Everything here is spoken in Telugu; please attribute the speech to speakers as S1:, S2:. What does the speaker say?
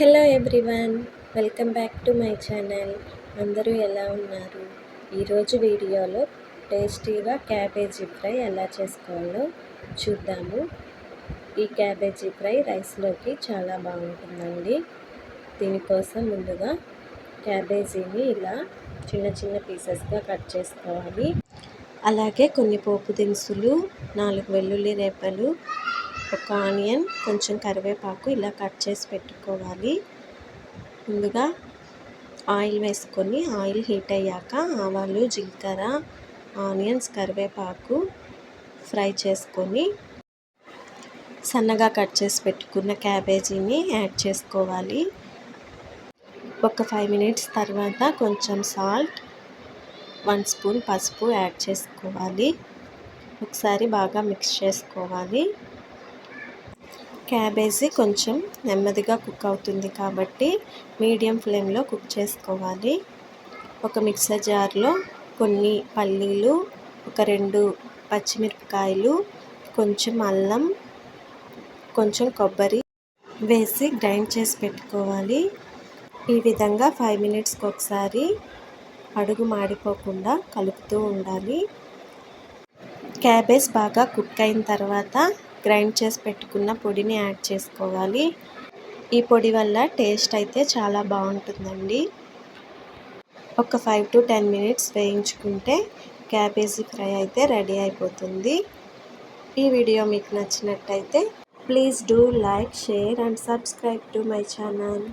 S1: Hello everyone welcome back to my channel. అందరూ ఎలా ఉన్నారు? ఈరోజు వీడియోలో టేస్టీగా క్యాబేజీ ఫ్రై ఎలా చేసుకోవాలో చూద్దాము. ఈ క్యాబేజీ ఫ్రై రైస్లోకి చాలా బాగుంటుందండి. దీనికోసం ముందుగా క్యాబేజీని ఇలా చిన్న చిన్న పీసెస్గా కట్ చేసుకోవాలి. అలాగే కొన్ని పోపు దినుసులు నాలుగు వెల్లుల్లి రేపలు ఒక ఆనియన్ కొంచెం కరివేపాకు ఇలా కట్ చేసి పెట్టుకోవాలి. ముందుగా ఆయిల్ వేసుకొని ఆయిల్ హీట్ అయ్యాక ఆవాలు జీలకర్ర ఆనియన్స్ కరివేపాకు ఫ్రై చేసుకొని సన్నగా కట్ చేసి పెట్టుకున్న క్యాబేజీని యాడ్ చేసుకోవాలి. ఒక ఫైవ్ మినిట్స్ తర్వాత కొంచెం సాల్ట్ వన్ స్పూన్ పసుపు యాడ్ చేసుకోవాలి. ఒకసారి బాగా మిక్స్ చేసుకోవాలి. క్యాబేజీ కొంచెం నెమ్మదిగా కుక్ అవుతుంది కాబట్టి మీడియం ఫ్లేమ్లో కుక్ చేసుకోవాలి. ఒక మిక్సర్ జార్లో కొన్ని పల్లీలు ఒక రెండు పచ్చిమిరపకాయలు కొంచెం అల్లం కొంచెం కొబ్బరి వేసి గ్రైండ్ చేసి పెట్టుకోవాలి. ఈ విధంగా ఫైవ్ మినిట్స్కి ఒకసారి అడుగు మాడిపోకుండా కలుపుతూ ఉండాలి. క్యాబేజ్ బాగా కుక్ అయిన తర్వాత గ్రైండ్ చేసి పెట్టుకున్న పొడిని యాడ్ చేసుకోవాలి. ఈ పొడి వల్ల టేస్ట్ అయితే చాలా బాగుంటుందండి. ఒక ఫైవ్ టు టెన్ మినిట్స్ వేయించుకుంటే క్యాబేజీ ఫ్రై అయితే రెడీ అయిపోతుంది. ఈ వీడియో మీకు నచ్చినట్టయితే please do like share and subscribe to my channel.